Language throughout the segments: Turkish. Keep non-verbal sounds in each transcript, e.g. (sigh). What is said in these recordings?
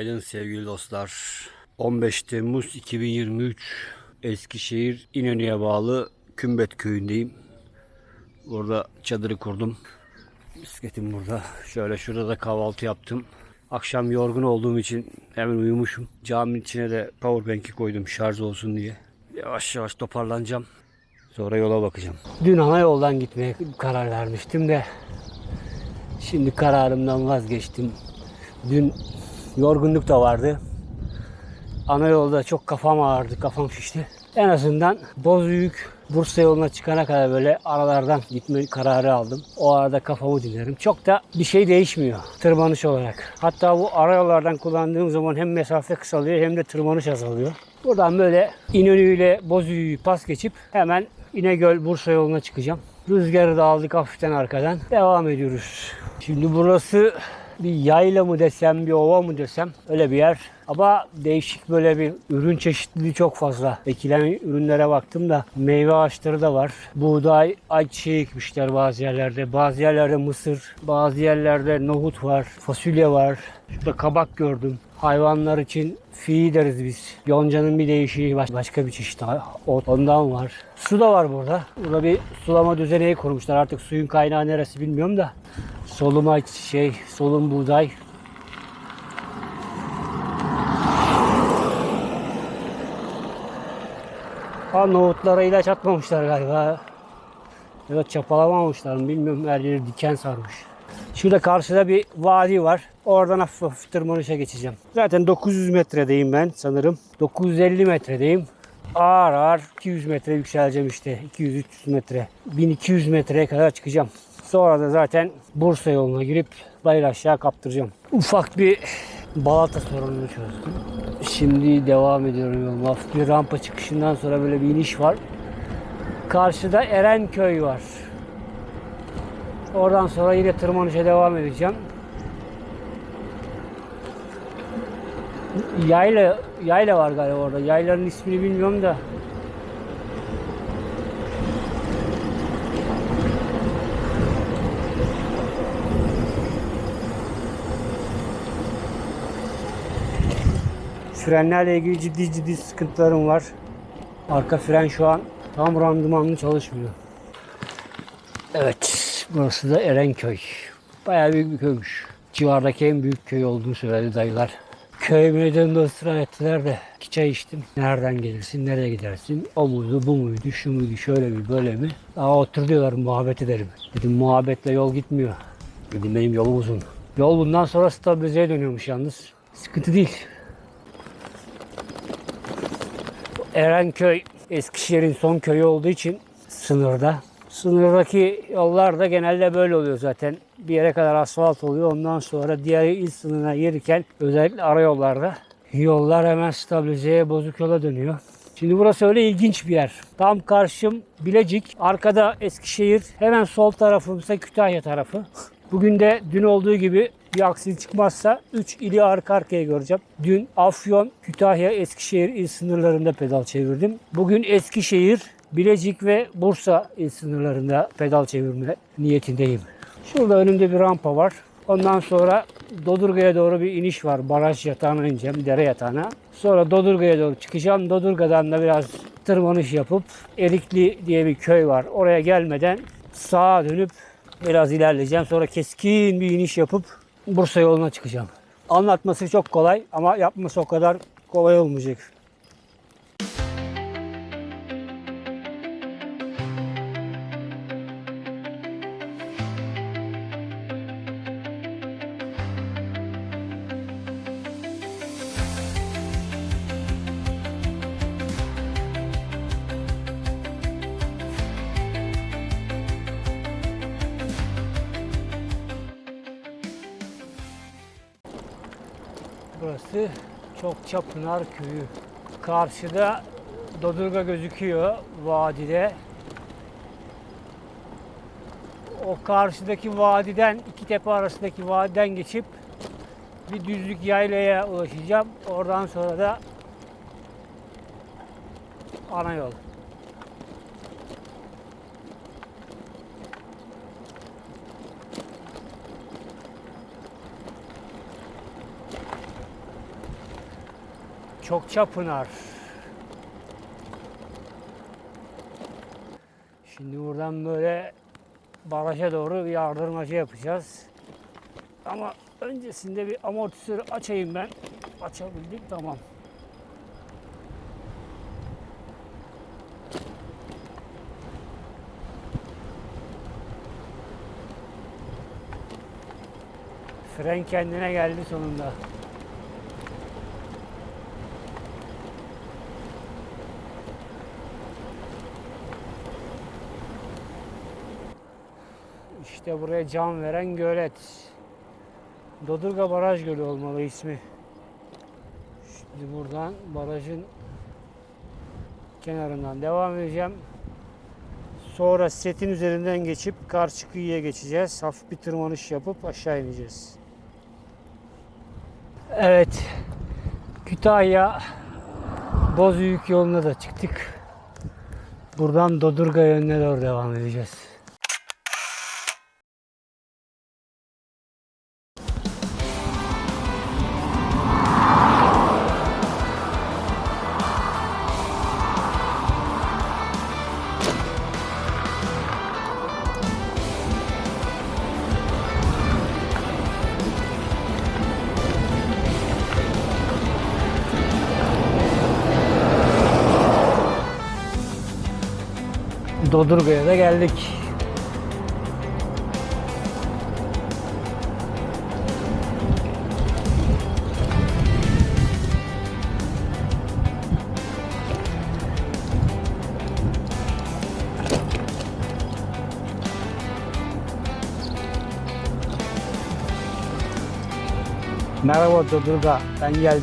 Günaydın sevgili dostlar. 15 Temmuz 2023 Eskişehir İnönü'ye bağlı Kümbet köyündeyim. Burada çadırı kurdum. Bisikletim burada. Şöyle şurada da kahvaltı yaptım. Akşam yorgun olduğum için hemen uyumuşum. Caminin içine de powerbank'i koydum şarj olsun diye. Yavaş yavaş toparlanacağım. Sonra yola bakacağım. Dün ana yoldan gitmeye karar vermiştim de şimdi kararımdan vazgeçtim. Dün yorgunluk da vardı. Ana yolda çok kafam ağrıdı, kafam şişti. En azından Bozüyük Bursa yoluna çıkana kadar böyle aralardan gitme kararı aldım. O arada kafamı dinlerim. Çok da bir şey değişmiyor tırmanış olarak. Hatta bu ara yollardan kullandığım zaman hem mesafe kısalıyor hem de tırmanış azalıyor. Buradan böyle İnönü ile Bozüyük'ü pas geçip hemen İnegöl Bursa yoluna çıkacağım. Rüzgarı da aldık hafiften arkadan. Devam ediyoruz. Şimdi burası bir yayla mı desem, bir ova mı desem öyle bir yer. Ama değişik böyle bir ürün çeşitliliği çok fazla. Ekilen ürünlere baktım da meyve ağaçları da var. Buğday, ayçiçeği ekmişler bazı yerlerde. Bazı yerlerde mısır, bazı yerlerde nohut var, fasulye var. Şurada kabak gördüm. Hayvanlar için fi deriz biz. Yoncanın bir değişiği baş- başka bir çeşit. Ondan var. Su da var burada. Burada bir sulama düzeneği kurmuşlar. Artık suyun kaynağı neresi bilmiyorum da. Soluma şey, solum buğday. Ha nohutlara ilaç atmamışlar galiba. Da çapalamamışlar mı bilmiyorum. Her yeri diken sarmış. Şurada karşıda bir vadi var. Oradan hafif hafif tırmanışa geçeceğim. Zaten 900 metredeyim ben sanırım. 950 metredeyim. Ağır ağır 200 metre yükseleceğim işte. 200-300 metre. 1200 metreye kadar çıkacağım. Sonra da zaten Bursa yoluna girip bayır aşağı kaptıracağım. Ufak bir balata sorununu çözdüm. Şimdi devam ediyorum yoluma. Bir rampa çıkışından sonra böyle bir iniş var. Karşıda Erenköy var. Oradan sonra yine tırmanışa devam edeceğim. Yayla yayla var galiba orada. Yaylanın ismini bilmiyorum da. Frenlerle ilgili ciddi ciddi sıkıntılarım var. Arka fren şu an tam randımanlı çalışmıyor. Evet, burası da Erenköy. Bayağı büyük bir köymüş. Civardaki en büyük köy olduğunu söyledi dayılar. Köy meydanında ısrar ettiler de iki çay içtim. Nereden gelirsin, nereye gidersin? O muydu, bu muydu, şu muydu, şöyle mi, böyle mi? Aa otur diyorlar, muhabbet edelim. Dedim muhabbetle yol gitmiyor. Dedim benim yolum uzun. Yol bundan sonra stabilizeye dönüyormuş yalnız. Sıkıntı değil. Erenköy Eskişehir'in son köyü olduğu için sınırda. Sınırdaki yollar da genelde böyle oluyor zaten. Bir yere kadar asfalt oluyor. Ondan sonra diğer il sınırına gelirken özellikle ara yollarda yollar hemen stabilizeye bozuk yola dönüyor. Şimdi burası öyle ilginç bir yer. Tam karşım Bilecik, arkada Eskişehir, hemen sol tarafımsa Kütahya tarafı. Bugün de dün olduğu gibi bir aksilik çıkmazsa 3 ili arka arkaya göreceğim. Dün Afyon, Kütahya, Eskişehir il sınırlarında pedal çevirdim. Bugün Eskişehir, Bilecik ve Bursa il sınırlarında pedal çevirme niyetindeyim. Şurada önümde bir rampa var. Ondan sonra Dodurga'ya doğru bir iniş var. Baraj yatağına ineceğim, dere yatağına. Sonra Dodurga'ya doğru çıkacağım. Dodurga'dan da biraz tırmanış yapıp Erikli diye bir köy var. Oraya gelmeden sağa dönüp biraz ilerleyeceğim. Sonra keskin bir iniş yapıp Bursa yoluna çıkacağım. Anlatması çok kolay ama yapması o kadar kolay olmayacak. Burası Çokçapınar Köyü. Karşıda Dodurga gözüküyor vadide. O karşıdaki vadiden, iki tepe arasındaki vadiden geçip bir düzlük yaylaya ulaşacağım. Oradan sonra da ana yol. Çokça Pınar. Şimdi buradan böyle baraja doğru bir yardırmacı yapacağız. Ama öncesinde bir amortisörü açayım ben. Açabildik tamam. Fren kendine geldi sonunda. İşte buraya can veren gölet. Dodurga Baraj Gölü olmalı ismi. Şimdi buradan barajın kenarından devam edeceğim. Sonra setin üzerinden geçip karşı kıyıya geçeceğiz. Hafif bir tırmanış yapıp aşağı ineceğiz. Evet. Kütahya Bozüyük yoluna da çıktık. Buradan Dodurga yönüne doğru devam edeceğiz. Dodurga'ya da geldik. Merhaba Dodurga, ben geldim.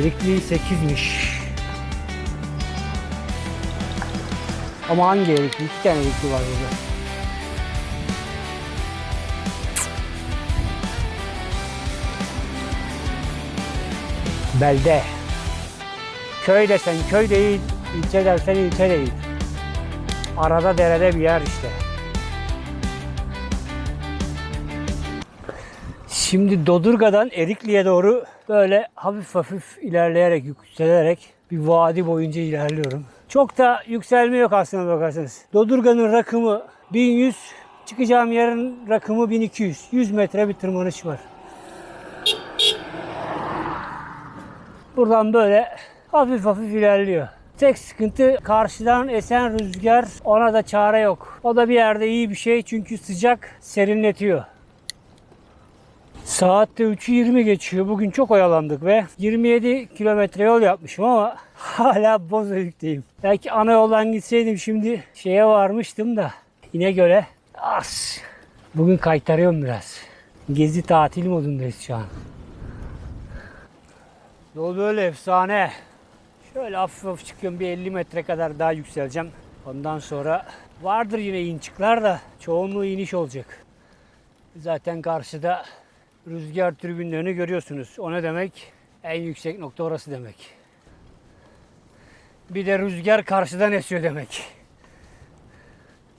Erikliği 8'miş. Ama hangi erikli? İki tane erikli var burada. Belde. Köy desen köy değil, ilçe dersen ilçe değil. Arada derede bir yer işte. Şimdi Dodurga'dan Erikli'ye doğru böyle hafif hafif ilerleyerek, yükselerek bir vadi boyunca ilerliyorum. Çok da yükselme yok aslında bakarsanız. Dodurga'nın rakımı 1100, çıkacağım yerin rakımı 1200. 100 metre bir tırmanış var. Buradan böyle hafif hafif ilerliyor. Tek sıkıntı karşıdan esen rüzgar ona da çare yok. O da bir yerde iyi bir şey çünkü sıcak serinletiyor. Saatte 3'ü 20 geçiyor. Bugün çok oyalandık ve 27 kilometre yol yapmışım ama (laughs) hala Bozüyük'teyim. Belki ana yoldan gitseydim şimdi şeye varmıştım da İnegöl'e. As. Bugün kaytarıyorum biraz. Gezi tatil modundayız şu an. Yol böyle efsane. Şöyle hafif hafif çıkıyorum bir 50 metre kadar daha yükseleceğim. Ondan sonra vardır yine inçikler da çoğunluğu iniş olacak. Zaten karşıda rüzgar tribünlerini görüyorsunuz. O ne demek? En yüksek nokta orası demek. Bir de rüzgar karşıdan esiyor demek.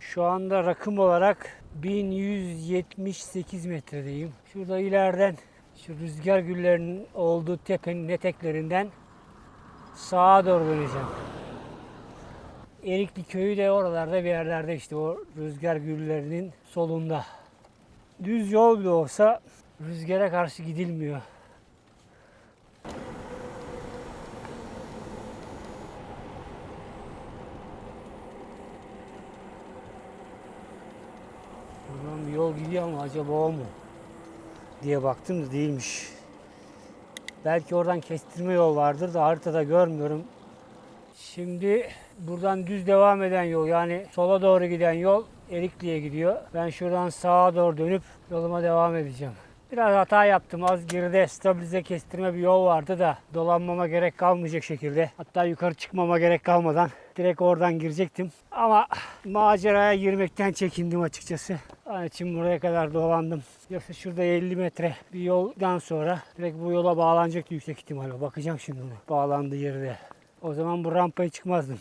Şu anda rakım olarak 1178 metredeyim. Şurada ileriden şu rüzgar güllerinin olduğu tepenin eteklerinden sağa doğru döneceğim. Erikli köyü de oralarda bir yerlerde işte o rüzgar güllerinin solunda. Düz yol bile olsa rüzgara karşı gidilmiyor. Buradan bir yol gidiyor ama acaba o mu? diye baktım da değilmiş. Belki oradan kestirme yol vardır da haritada görmüyorum. Şimdi buradan düz devam eden yol yani sola doğru giden yol Erikli'ye gidiyor. Ben şuradan sağa doğru dönüp yoluma devam edeceğim. Biraz hata yaptım. Az geride stabilize kestirme bir yol vardı da dolanmama gerek kalmayacak şekilde. Hatta yukarı çıkmama gerek kalmadan direkt oradan girecektim. Ama maceraya girmekten çekindim açıkçası. Onun için buraya kadar dolandım. Yoksa şurada 50 metre bir yoldan sonra direkt bu yola bağlanacaktı yüksek ihtimalle. Bakacağım şimdi ona. Bağlandığı yerde. O zaman bu rampaya çıkmazdım.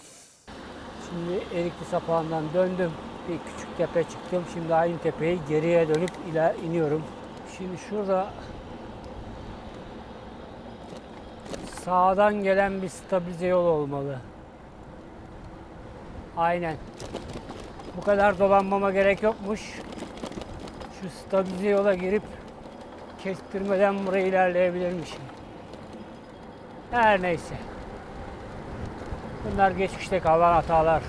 Şimdi Erikli sapağından döndüm. Bir küçük tepe çıktım. Şimdi aynı tepeyi geriye dönüp iler iniyorum. Şimdi şurada Sağdan gelen bir stabilize yol olmalı. Aynen. Bu kadar dolanmama gerek yokmuş. Şu stabilize yola girip kestirmeden buraya ilerleyebilirmişim. Her neyse. Bunlar geçmişte kalan hatalar.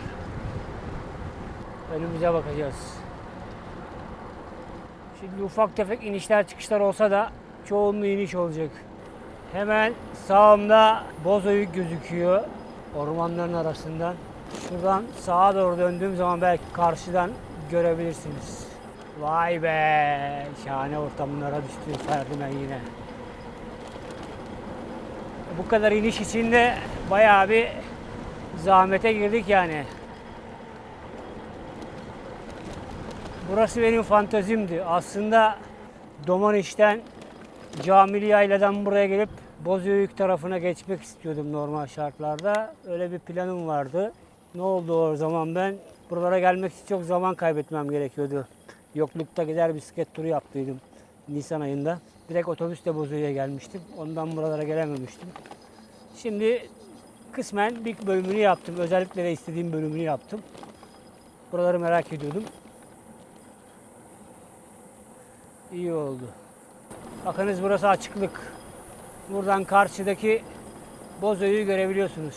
Önümüze bakacağız. Şimdi ufak tefek inişler çıkışlar olsa da çoğunluğu iniş olacak. Hemen sağımda Bozüyük gözüküyor ormanların arasından. Şuradan sağa doğru döndüğüm zaman belki karşıdan görebilirsiniz. Vay be! Şahane ortamlara düştü Ferdimen yine. Bu kadar iniş içinde bayağı bir zahmete girdik yani. Burası benim fantazimdi. Aslında Domaniş'ten Camili Yayla'dan buraya gelip Bozüyük tarafına geçmek istiyordum normal şartlarda. Öyle bir planım vardı. Ne oldu o zaman ben? Buralara gelmek için çok zaman kaybetmem gerekiyordu. Yoklukta gider bisiklet turu yaptıydım Nisan ayında. Direkt otobüsle Bozüyük'e gelmiştim. Ondan buralara gelememiştim. Şimdi kısmen bir bölümünü yaptım. Özellikle de istediğim bölümünü yaptım. Buraları merak ediyordum. İyi oldu. Bakınız burası açıklık. Buradan karşıdaki Bozöyük'ü görebiliyorsunuz.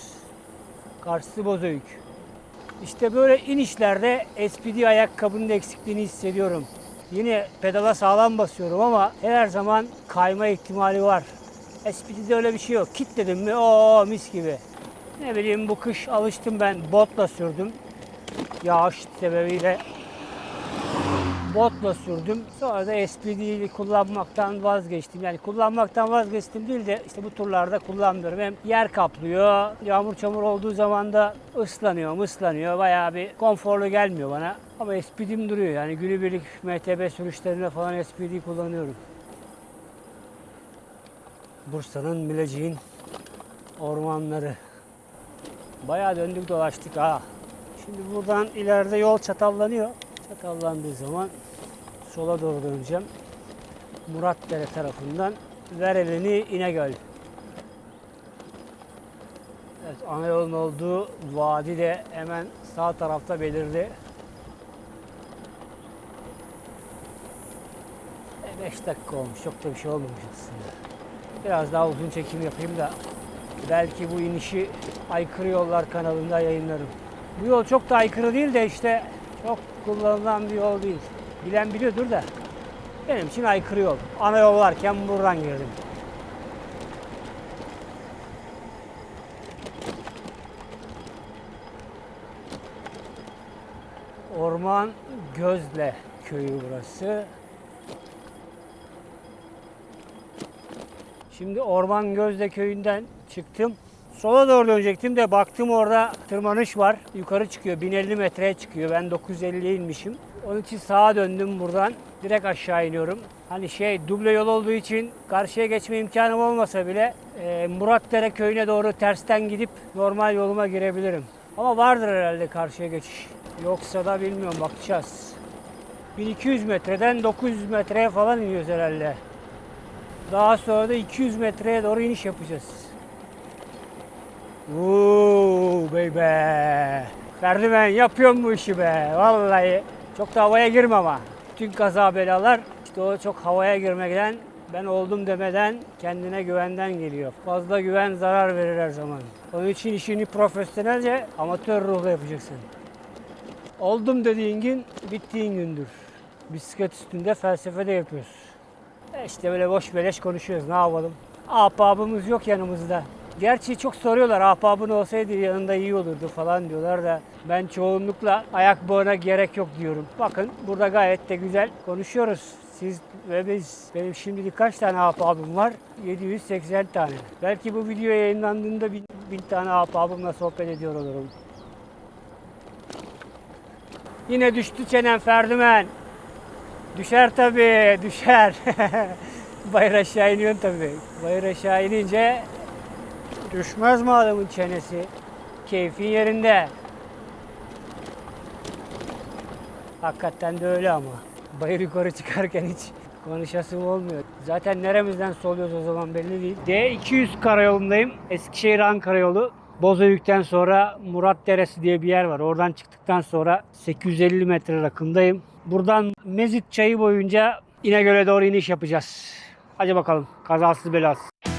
Karşısı Bozüyük. İşte böyle inişlerde SPD ayakkabının eksikliğini hissediyorum. Yine pedala sağlam basıyorum ama her zaman kayma ihtimali var. SPD'de öyle bir şey yok. Kitledim mi o mis gibi. Ne bileyim bu kış alıştım ben botla sürdüm. Yağış sebebiyle botla sürdüm. Sonra da SPD'yi kullanmaktan vazgeçtim. Yani kullanmaktan vazgeçtim değil de işte bu turlarda kullanmıyorum. Hem yer kaplıyor, yağmur çamur olduğu zaman da ıslanıyor, ıslanıyor. Bayağı bir konforlu gelmiyor bana. Ama SPD'm duruyor yani günübirlik MTB sürüşlerinde falan SPD kullanıyorum. Bursa'nın Bilecik'in ormanları. Bayağı döndük dolaştık ha. Şimdi buradan ileride yol çatallanıyor. Çatallandığı zaman sola doğru döneceğim. Muratdere tarafından ver elini İnegöl. Evet, ana yolun olduğu vadi de hemen sağ tarafta belirdi. 5 dakika olmuş. Çok da bir şey olmamış aslında. Biraz daha uzun çekim yapayım da belki bu inişi Aykırı Yollar kanalında yayınlarım. Bu yol çok da aykırı değil de işte çok kullanılan bir yol değil. Bilen biliyordur da benim için aykırı yol. Ana yol varken buradan girdim. Orman Gözle köyü burası. Şimdi Orman Gözde köyünden çıktım. Sola doğru dönecektim de baktım orada tırmanış var. Yukarı çıkıyor. 1050 metreye çıkıyor. Ben 950'ye inmişim. Onun için sağa döndüm buradan. Direkt aşağı iniyorum. Hani şey duble yol olduğu için karşıya geçme imkanım olmasa bile e, Muratdere köyüne doğru tersten gidip normal yoluma girebilirim. Ama vardır herhalde karşıya geçiş. Yoksa da bilmiyorum bakacağız. 1200 metreden 900 metreye falan iniyoruz herhalde. Daha sonra da 200 metreye doğru iniş yapacağız. Uuu baby. Ferdi ben yapıyorum bu işi be. Vallahi çok da havaya girme ama. Bütün kaza belalar işte o çok havaya girmekten ben oldum demeden kendine güvenden geliyor. Fazla güven zarar verir her zaman. Onun için işini profesyonelce amatör ruhla yapacaksın. Oldum dediğin gün bittiğin gündür. Bisiklet üstünde felsefe de yapıyoruz. E İşte böyle boş beleş konuşuyoruz. Ne yapalım? Ahbabımız yok yanımızda. Gerçi çok soruyorlar ahbabın olsaydı yanında iyi olurdu falan diyorlar da ben çoğunlukla ayak bağına gerek yok diyorum. Bakın burada gayet de güzel konuşuyoruz. Siz ve biz. Benim şimdilik kaç tane ahbabım var? 780 tane. Belki bu video yayınlandığında bin, bin tane ahbabımla sohbet ediyor olurum. Yine düştü çenem Ferdimen. Düşer tabii, düşer. (laughs) Bayır aşağı iniyorsun tabii. Bayır aşağı inince düşmez mi adamın çenesi? Keyfin yerinde. Hakikaten de öyle ama. Bayır yukarı çıkarken hiç Konuşasım olmuyor. Zaten neremizden soluyoruz o zaman belli değil. D200 karayolundayım. Eskişehir Ankara yolu. Bozüyük'ten sonra Murat Deresi diye bir yer var. Oradan çıktıktan sonra 850 metre rakımdayım. Buradan Mezit çayı boyunca İnegöl'e doğru iniş yapacağız. Hadi bakalım. Kazasız belasız.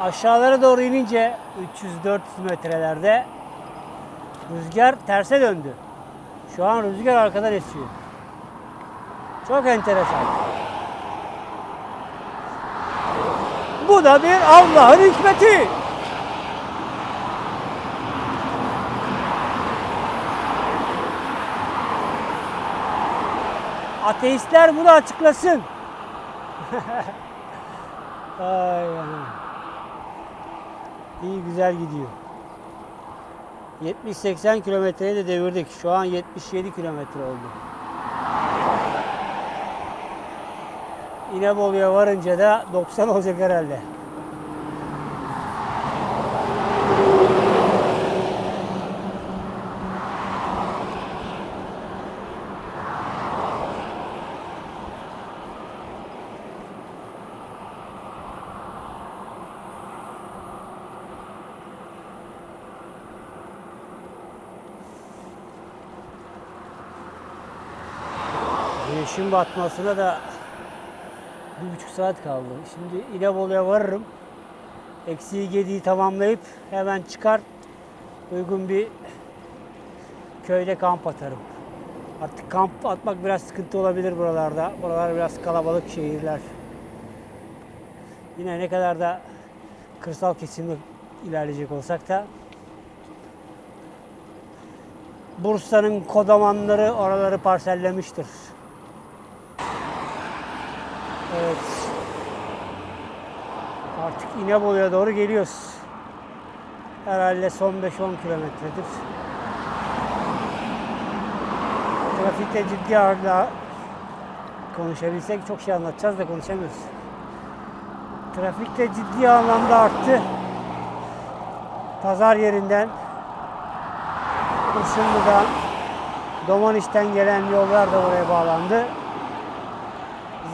Aşağılara doğru inince 300-400 metrelerde rüzgar terse döndü. Şu an rüzgar arkadan esiyor. Çok enteresan. Bu da bir Allah'ın hikmeti. Ateistler bunu açıklasın. (laughs) Ay anam. İyi güzel gidiyor. 70-80 kilometreyi de devirdik. Şu an 77 kilometre oldu. İnebolu'ya varınca da 90 olacak herhalde. Güneşin batmasına da bir buçuk saat kaldı. Şimdi İnebolu'ya varırım. Eksiği gediği tamamlayıp hemen çıkar uygun bir köyde kamp atarım. Artık kamp atmak biraz sıkıntı olabilir buralarda. Buralar biraz kalabalık şehirler. Yine ne kadar da kırsal kesimde ilerleyecek olsak da Bursa'nın kodamanları oraları parsellemiştir. Evet. Artık İnebolu'ya doğru geliyoruz. Herhalde son 5-10 kilometredir. Trafikte ciddi ağırlığa konuşabilsek çok şey anlatacağız da konuşamıyoruz. Trafikte ciddi anlamda arttı. Pazar yerinden Kurşunlu'dan Domaniş'ten gelen yollar da oraya bağlandı.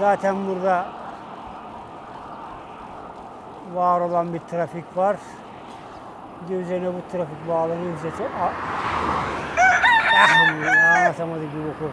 Zaten burada var olan bir trafik var. Bir bu trafik bağlanıyorsa çok... Ah, anlatamadık bir boku.